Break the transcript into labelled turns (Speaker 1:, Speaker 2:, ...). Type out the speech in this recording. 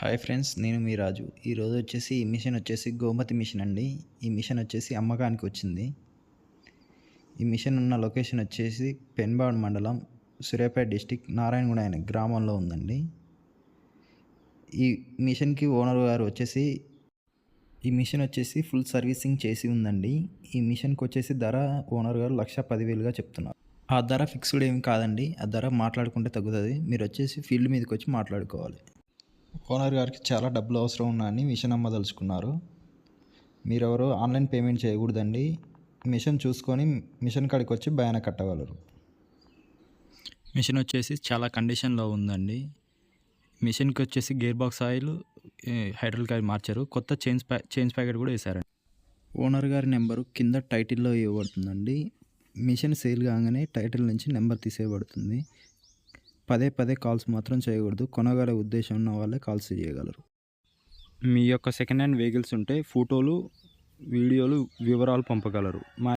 Speaker 1: Hi friends నేను మీ రాజు. ఈరోజు వచ్చేసి ఈ మిషన్ వచ్చేసి గోమతి మిషన్ అండి. ఈ మిషన్ వచ్చేసి అమ్మకానికి వచ్చింది. ఈ మిషన్ ఉన్న లొకేషన్ వచ్చేసి పెన్బాడ్ మండలం సూర్యాపేట డిస్టిక్ నారాయణగూడ అనే గ్రామంలో ఉందండి. ఈ మిషన్కి ఓనర్ గారు వచ్చేసి ఈ మిషన్ వచ్చేసి ఫుల్ సర్వీసింగ్ చేసి ఉందండి. ఈ మిషన్కి వచ్చేసి ధర ఓనర్ గారు లక్ష పదివేలుగా చెప్తున్నారు. ఆ ధర ఫిక్స్డ్ ఏమి కాదండి. ఆ ధర మాట్లాడుకుంటే తగ్గుతుంది. మీరు వచ్చేసి ఫీల్డ్ మీదకి వచ్చి మాట్లాడుకోవాలి. ఓనర్ గారికి చాలా డబ్బులు అవసరం ఉన్నాయని మిషన్ అమ్మదలుచుకున్నారు. మీరెవరో ఆన్లైన్ పేమెంట్ చేయకూడదండి. మిషన్ చూసుకొని మిషన్ కాడికి వచ్చి భయాన కట్టగలరు.
Speaker 2: మిషన్ వచ్చేసి చాలా కండిషన్లో ఉందండి. మిషన్కి వచ్చేసి gear box oil hydraulic oil మార్చారు. కొత్త చైన్స్ ప్యా చైన్స్ ప్యాకెట్ కూడా వేశారండి.
Speaker 1: ఓనర్ గారి నెంబరు కింద టైటిల్లో ఇవ్వబడుతుందండి. మిషన్ సేల్ కాగానే టైటిల్ నుంచి నెంబర్ తీసేయబడుతుంది. పదే పదే కాల్స్ మాత్రం చేయకూడదు. కొనగల ఉద్దేశం ఉన్న వాళ్ళే కాల్స్ చేయగలరు.
Speaker 2: మీ యొక్క సెకండ్ హ్యాండ్ వెహికల్స్ ఉంటే ఫోటోలు వీడియోలు వివరాలు పంపగలరు. మా